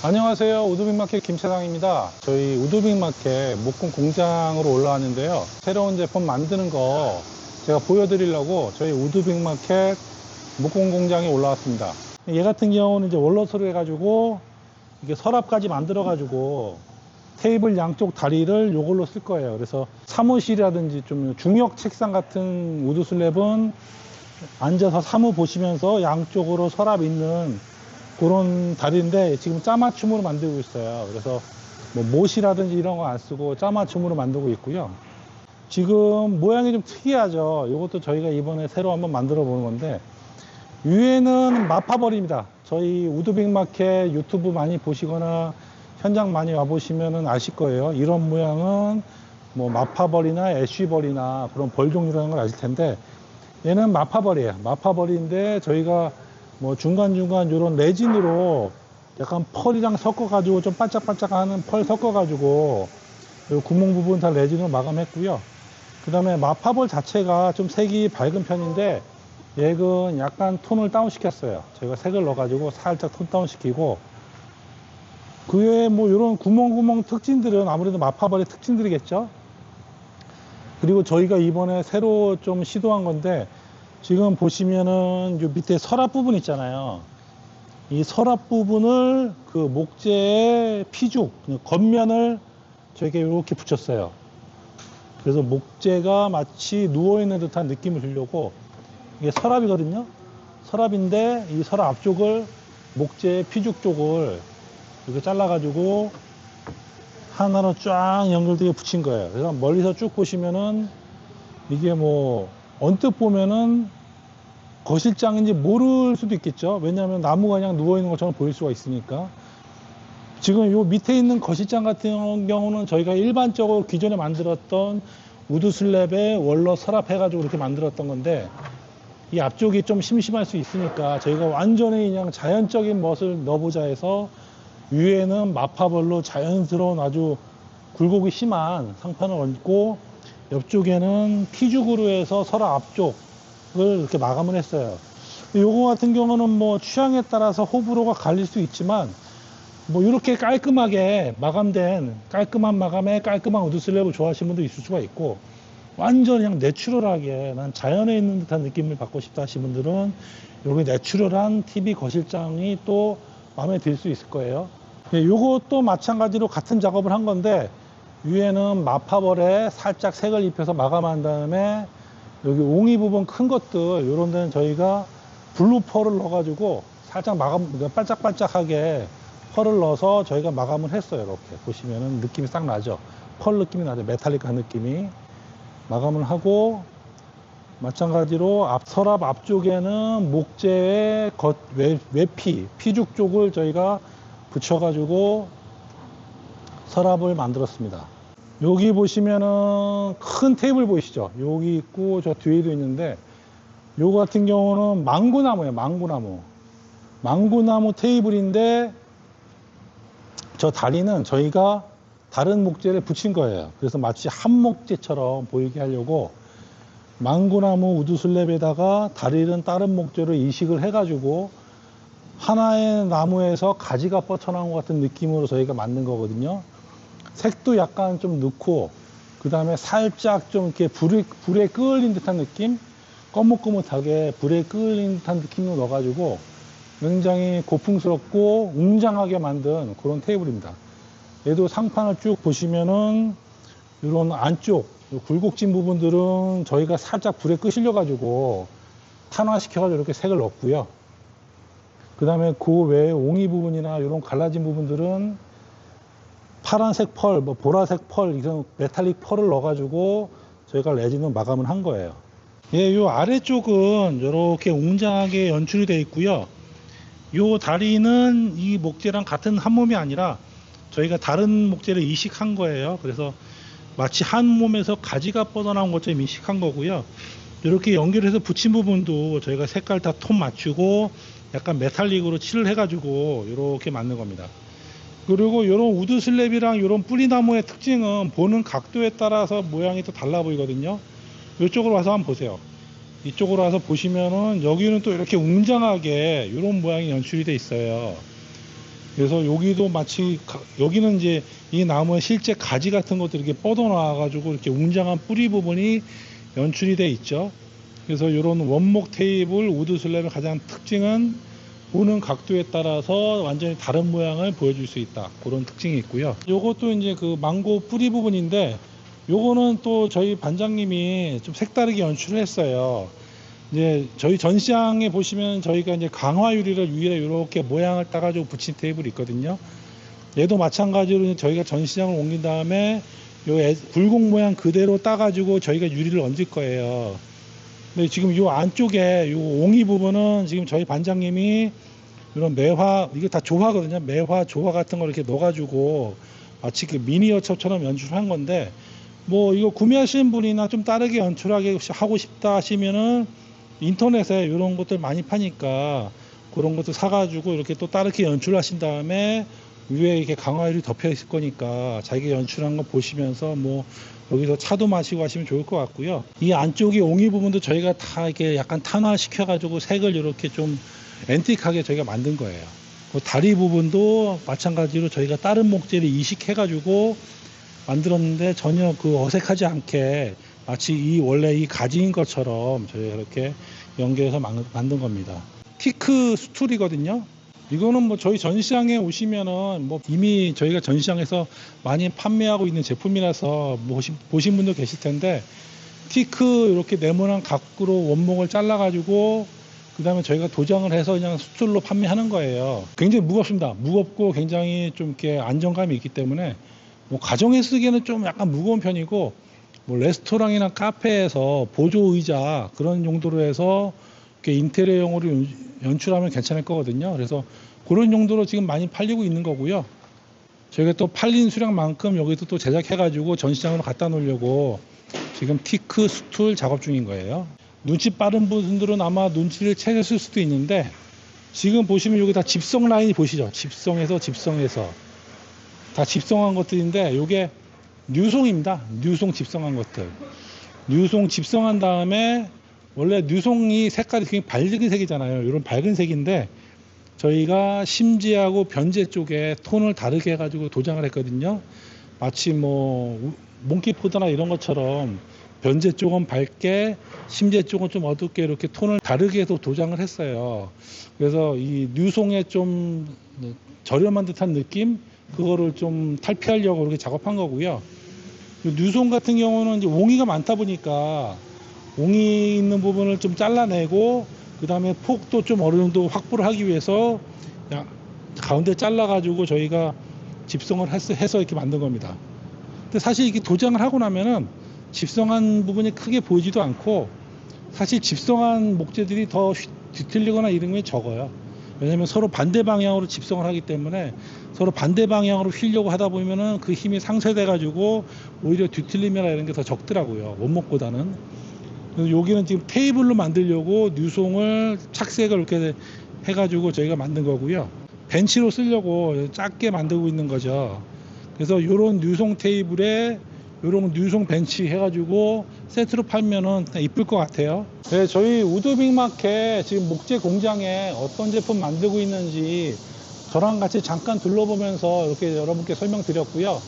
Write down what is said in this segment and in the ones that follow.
안녕하세요. 우드빅마켓 김차장입니다. 저희 우드빅마켓 목공 공장으로 올라왔는데요. 새로운 제품 만드는 거 제가 보여드리려고 저희 우드빅마켓 목공 공장에 올라왔습니다. 얘 같은 경우는 이제 원로스로 해가지고 이게 서랍까지 만들어가지고 테이블 양쪽 다리를 요걸로 쓸 거예요. 그래서 사무실이라든지 좀 중역 책상 같은 우드 슬랩은 앉아서 사무 보시면서 양쪽으로 서랍 있는 그런 다리인데 지금 짜맞춤으로 만들고 있어요. 그래서 뭐 못이라든지 이런 거 안 쓰고 짜맞춤으로 만들고 있고요. 지금 모양이 좀 특이하죠. 이것도 저희가 이번에 새로 한번 만들어 보는 건데 위에는 마파벌입니다. 저희 우드빅마켓 유튜브 많이 보시거나 현장 많이 와보시면 아실 거예요. 이런 모양은 뭐 마파벌이나 애쉬벌이나 그런 벌 종류라는 걸 아실 텐데 얘는 마파벌이에요. 마파벌인데 저희가 뭐 중간중간 이런 레진으로 약간 펄이랑 섞어가지고 좀 반짝반짝하는 펄 섞어가지고 요 구멍 부분 다 레진으로 마감했고요. 그 다음에 마파벌 자체가 좀 색이 밝은 편인데 얘는 약간 톤을 다운 시켰어요. 저희가 색을 넣어가지고 살짝 톤 다운 시키고 그 외에 뭐 이런 구멍구멍 특징들은 아무래도 마파벌의 특징들이겠죠. 그리고 저희가 이번에 새로 좀 시도한 건데 지금 보시면은 요 밑에 서랍 부분 있잖아요. 이 서랍 부분을 그 목재의 피죽, 겉면을 저에게 이렇게 붙였어요. 그래서 목재가 마치 누워있는 듯한 느낌을 주려고 이게 서랍이거든요. 서랍인데 이 서랍 앞쪽을 목재 피죽 쪽을 이렇게 잘라가지고 하나로 쫙 연결되게 붙인 거예요. 그래서 멀리서 쭉 보시면은 이게 뭐 언뜻 보면은 거실장인지 모를 수도 있겠죠. 왜냐하면 나무가 그냥 누워 있는 것처럼 보일 수가 있으니까. 지금 요 밑에 있는 거실장 같은 경우는 저희가 일반적으로 기존에 만들었던 우드 슬랩에 원로 서랍해가지고 이렇게 만들었던 건데 이 앞쪽이 좀 심심할 수 있으니까 저희가 완전히 그냥 자연적인 멋을 넣어보자 해서 위에는 마파벌로 자연스러운 아주 굴곡이 심한 상판을 얹고 옆쪽에는 피죽으로 해서 서랍 앞쪽을 이렇게 마감을 했어요. 요거 같은 경우는 뭐 취향에 따라서 호불호가 갈릴 수 있지만 뭐 이렇게 깔끔하게 마감된 깔끔한 마감에 깔끔한 우드 슬랩을 좋아하시는 분도 있을 수가 있고 완전 그냥 내추럴하게 난 자연에 있는 듯한 느낌을 받고 싶다 하시는 분들은 여기 내추럴한 TV 거실장이 또 마음에 들 수 있을 거예요. 예, 요것도 마찬가지로 같은 작업을 한 건데 위에는 마파벌에 살짝 색을 입혀서 마감한 다음에 여기 옹이 부분 큰 것들 이런 데는 저희가 블루 펄을 넣어가지고 살짝 마감 반짝반짝하게 펄을 넣어서 저희가 마감을 했어요 이렇게. 보시면은 느낌이 싹 나죠? 펄 느낌이 나죠? 메탈릭한 느낌이. 마감을 하고 마찬가지로 앞 서랍 앞쪽에는 목재의 겉 외, 외피 피죽 쪽을 저희가 붙여가지고 서랍을 만들었습니다. 여기 보시면은 큰 테이블 보이시죠? 여기 있고 저 뒤에도 있는데 요거 같은 경우는 망고나무예요. 망고나무. 망고나무 테이블인데 저 다리는 저희가 다른 목재를 붙인 거예요. 그래서 마치 한 목재처럼 보이게 하려고 망고나무 우드슬랩에다가 다리는 다른 목재로 이식을 해가지고 하나의 나무에서 가지가 뻗쳐나온 것 같은 느낌으로 저희가 만든 거거든요. 색도 약간 좀 넣고 그 다음에 살짝 좀 이렇게 불에, 불에 끓인 듯한 느낌? 꺼뭇꺼뭇하게 불에 끓인 듯한 느낌으로 넣어가지고 굉장히 고풍스럽고 웅장하게 만든 그런 테이블입니다. 얘도 상판을 쭉 보시면은 이런 안쪽 굴곡진 부분들은 저희가 살짝 불에 끄실려 가지고 탄화시켜 가지고 이렇게 색을 넣었고요. 그 다음에 그 외에 옹이 부분이나 이런 갈라진 부분들은 파란색 펄, 뭐 보라색 펄, 이런 메탈릭 펄을 넣어가지고 저희가 레진으로 마감을 한 거예요. 예, 요 아래쪽은 이렇게 웅장하게 연출이 되어 있고요. 요 다리는 이 목재랑 같은 한 몸이 아니라 저희가 다른 목재를 이식한 거예요. 그래서 마치 한 몸에서 가지가 뻗어나온 것처럼 이식한 거고요. 이렇게 연결해서 붙인 부분도 저희가 색깔 다 톤 맞추고 약간 메탈릭으로 칠을 해가지고 이렇게 만든 겁니다. 그리고 이런 우드 슬랩이랑 이런 뿌리나무의 특징은 보는 각도에 따라서 모양이 또 달라 보이거든요. 이쪽으로 와서 한번 보세요. 이쪽으로 와서 보시면은 여기는 또 이렇게 웅장하게 이런 모양이 연출이 돼 있어요. 그래서 여기도 마치 가- 여기는 이제 이 나무에 실제 가지 같은 것들이 이렇게 뻗어 나와 가지고 이렇게 웅장한 뿌리 부분이 연출이 돼 있죠. 그래서 이런 원목 테이블 우드 슬랩의 가장 특징은 보는 각도에 따라서 완전히 다른 모양을 보여줄 수 있다. 그런 특징이 있고요. 요것도 이제 그 망고 뿌리 부분인데 요거는 또 저희 반장님이 좀 색다르게 연출을 했어요. 이제 저희 전시장에 보시면 저희가 이제 강화 유리를 위에 이렇게 모양을 따가지고 붙인 테이블이 있거든요. 얘도 마찬가지로 저희가 전시장을 옮긴 다음에 요 애- 굴곡 모양 그대로 따가지고 저희가 유리를 얹을 거예요. 근데 지금 요 안쪽에 요 옹이 부분은 지금 저희 반장님이 이런 매화 이게 다 조화거든요. 매화 조화 같은 걸 이렇게 넣어가지고 마치 그 미니어처처럼 연출한 건데 뭐 이거 구매하시는 분이나 좀 다르게 연출하게 하고 싶다 하시면은 인터넷에 이런 것들 많이 파니까 그런 것도 사가지고 이렇게 또 다르게 연출하신 다음에 위에 이렇게 강화율이 덮여 있을 거니까 자기가 연출한 거 보시면서 뭐 여기서 차도 마시고 하시면 좋을 것 같고요. 이 안쪽이 옹이 부분도 저희가 다 이렇게 약간 탄화시켜 가지고 색을 이렇게 좀 앤틱하게 저희가 만든 거예요. 그 다리 부분도 마찬가지로 저희가 다른 목재를 이식해 가지고 만들었는데 전혀 그 어색하지 않게 마치 이 원래 이 가지인 것처럼 저희가 이렇게 연결해서 만- 만든 겁니다. 티크 스툴이거든요. 이거는 뭐 저희 전시장에 오시면은 뭐 이미 저희가 전시장에서 많이 판매하고 있는 제품이라서 보신, 보신 분도 계실 텐데 티크 이렇게 네모난 각으로 원목을 잘라가지고 그 다음에 저희가 도장을 해서 그냥 수출로 판매하는 거예요. 굉장히 무겁습니다. 무겁고 굉장히 좀 이렇게 안정감이 있기 때문에 뭐 가정에 쓰기에는 좀 약간 무거운 편이고 뭐 레스토랑이나 카페에서 보조 의자 그런 용도로 해서 인테리어용으로 연- 연출하면 괜찮을 거거든요. 그래서 그런 용도로 지금 많이 팔리고 있는 거고요. 저희가 또 팔린 수량만큼 여기도 또 제작해가지고 전시장으로 갖다 놓으려고 지금 티크 스툴 작업 중인 거예요. 눈치 빠른 분들은 아마 눈치를 채셨을 수도 있는데 지금 보시면 여기 다 집성 라인이 보시죠. 집성에서 집성에서 다 집성한 것들인데 이게 뉴송입니다. 뉴송 집성한 것들. 뉴송 집성한 다음에 원래 뉴송이 색깔이 굉장히 밝은 색이잖아요. 이런 밝은 색인데 저희가 심지하고 변제 쪽에 톤을 다르게 해가지고 도장을 했거든요. 마치 뭐 우- 몽키푸드나 이런 것처럼 변제 쪽은 밝게 심제 쪽은 좀 어둡게 이렇게 톤을 다르게 해서 도장을 했어요. 그래서 이 뉴송의 좀 저렴한 듯한 느낌 그거를 좀 탈피하려고 이렇게 작업한 거고요. 이 뉴송 같은 경우는 이제 옹이가 많다 보니까 옹이 있는 부분을 좀 잘라내고 그 다음에 폭도 좀 어느 정도 확보를 하기 위해서 가운데 잘라가지고 저희가 집성을 해서, 이렇게 만든 겁니다. 근데 사실 이게 도장을 하고 나면은 집성한 부분이 크게 보이지도 않고 사실 집성한 목재들이 더 휘- 뒤틀리거나 이런 게 적어요. 왜냐면 서로 반대 방향으로 집성을 하기 때문에 서로 반대 방향으로 휘려고 하다 보면은 그 힘이 상쇄돼 가지고 오히려 뒤틀림이나 이런 게 더 적더라고요. 원목보다는. 여기는 지금 테이블로 만들려고 뉴송을 착색을 이렇게 해가지고 저희가 만든 거고요. 벤치로 쓰려고 작게 만들고 있는 거죠. 그래서 이런 뉴송 테이블에 이런 뉴송 벤치 해가지고 세트로 팔면은 이쁠 것 같아요. 네, 저희 우드빅 마켓 지금 목재 공장에 어떤 제품 만들고 있는지 저랑 같이 잠깐 둘러보면서 이렇게 여러분께 설명드렸고요.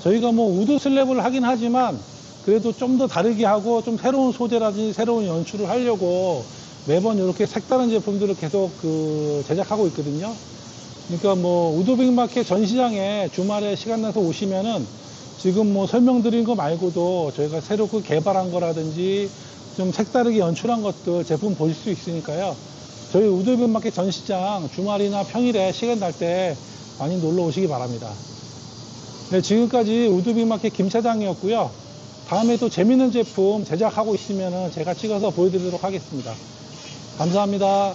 저희가 뭐 우드 슬랩을 하긴 하지만 그래도 좀 더 다르게 하고 좀 새로운 소재라든지 새로운 연출을 하려고 매번 이렇게 색다른 제품들을 계속 그 제작하고 있거든요. 그러니까 뭐 우드빅 마켓 전시장에 주말에 시간 내서 오시면은 지금 뭐 설명드린 거 말고도 저희가 새로 그 개발한 거라든지 좀 색다르게 연출한 것들 제품 보실 수 있으니까요. 저희 우드빅 마켓 전시장 주말이나 평일에 시간 날 때 많이 놀러 오시기 바랍니다. 네, 지금까지 우드빅 마켓 김 차장이었고요. 다음에 또 재밌는 제품 제작하고 있으면 제가 찍어서 보여드리도록 하겠습니다. 감사합니다.